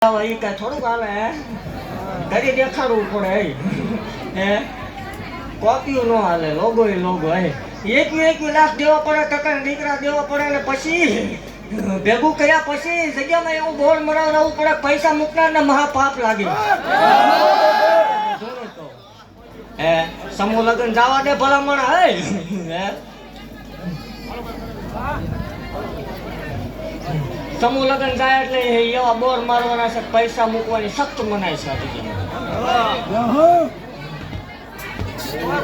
ઈ કાંઈ થોડુંક હે? ઘરે દેખાડવું પડે, હે? કોપીઓ ન હાલે લોગો એ લોગો, હે? એકવી એકવી લાખ દેવા પડે ટકા દીકરા દેવા પડે ને પછી ભેગું કર્યા પછી જગ્યામાં એવું બોર્ડ મરાવડાવવું પડે, પૈસા મૂકનાર ને મહાપાપ લાગે. હે? સમૂહ લગ્ન જવા દે ભલામણ, હે? હે? સમૂહ લગ્ન થાય એટલે એવા બોર મારવાના છે, પૈસા મૂકવાની સખ્ત મનાય છે.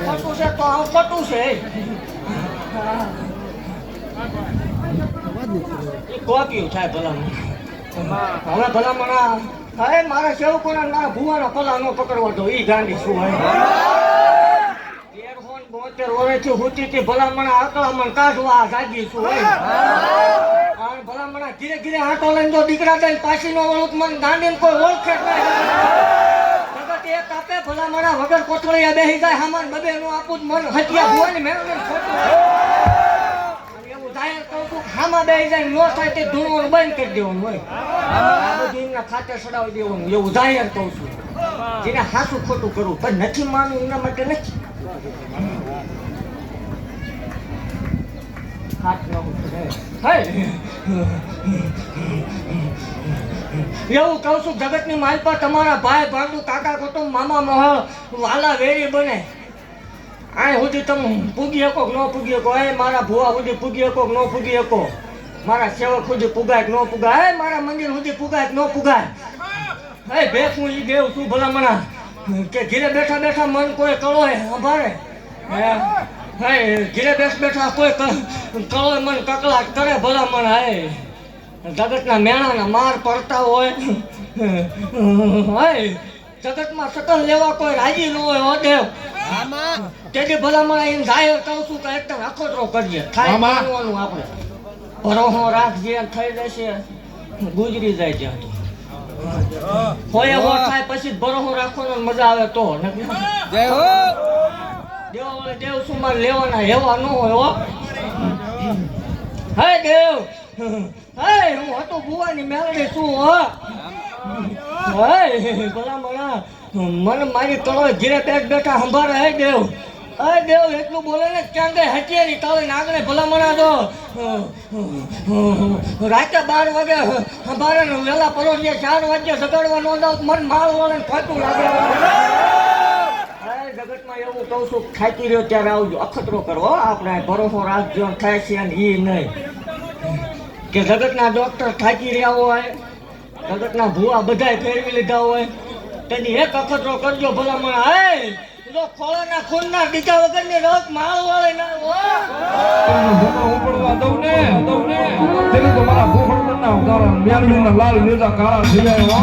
ખોટું છે તો આ ખોટું છે. કોપ્યું થાય ભલામણ. હવે ભલામણ હવે મારા સેવકોના મારા ભુવાના પલા ન પકડવા દો, ઈ ગાંડી શું હોય બોતેર વર્ષથી હુતીથી ભલામણ આકળામણ કાઢવા જાગી શું હોય ધીરે ધીરે હાથો લઈને જો દીકરા થઈને પાછી નો વળું તો મને ગાંડીને કોઈ ઓળખે જ નહીં. એક આપે, ભલામણ વગર કોથળીયા બેસી જાય સામાન બબે નું આપું તો મન હટિયા હોય ને મેં એવું જાહેર કહું છું હામાં બેસી જાય નો થાય તે બંધ કરી દેવાનું હોય. આ એમના ખાતે ચડાવી દેવાનું, એવું જાહેર કહું છું. જેને હાસું ખોટું કરવું પણ નથી માનવું એના માટે નથી. એવું કહું છું, જગતની માલ પર તમારા ભાઈ, ભાંડુ, કાકા, કુટુંબ, મામા મહલ વાલા, વેરી બને. આ સુધી તમે પૂગી શકો ન પૂગી શકો? એ મારા ભુવા સુધી પૂગી શકો ન પૂગી શકો? મારા સેવક સુધી પુગાય ન પુગાય? એ મારા મંદિર સુધી પુગાય ન પુગાય? હે ભેખ હું ઈ દેવ છું ભલામણા. કે ઘીરે બેઠા બેઠા મન કોઈ કળો હે, સંભાળે? હે? હે ઘીરે બેસ બેઠા કોઈ કળો મન કકલાટ કરે ભલામણ હાય જગતના મેણાના માર પડતા હોય. હાય જગતમાં સકલ લેવા કોઈ રાજી ન હોય આમાં? તેથી ભલામણ એમ જાહેર કહું છું કે એકદમ અખોટરો કરીએ. થાય. માનવાનું આપણે. ભરોહો રાખજે થઈ જશે. ગુજરી જાય ત્યાં તો. હોય એવો થાય પછી ભરોહો રાખવાનો મજા આવે તો. જય હો. દેવા સુમાર લેવાના હેવા ન હોય, હો. હે દેવ. હે, હું હતો ભુવાની મેલડી શું હો. હે ભલા મણા મને મારી તળો ઘીરે બેઠ બેઠા સંભાળે, હે દેવ. હે દેવ, એટલું બોલે ને ક્યાં ગઈ હચિયારી તાવે નાગણે ભલા મણા તો રાતે બાર વાગે ને વેલા પરોસીએ ચાર વાગે સગાડવા ન જાવ મન માળ વળે ખોટું લાગે. અરે એવું કહું છું ખાતી રહ્યો ત્યારે આવજો, અખતરો કરો આપણે ભરોસો રાખજો થાય છે ને એ નહીં. કે જગતના ડોક્ટર થાકી રહ્યા હોય, જગતના ભૂવા બધાય ફેરવી લીધા હોય, તેની એક અખતરો કરજો ભલામણ. હે જો ખોળાના ખૂનના બીજા વગરની રોગ લાલ લીલા કાળા હો.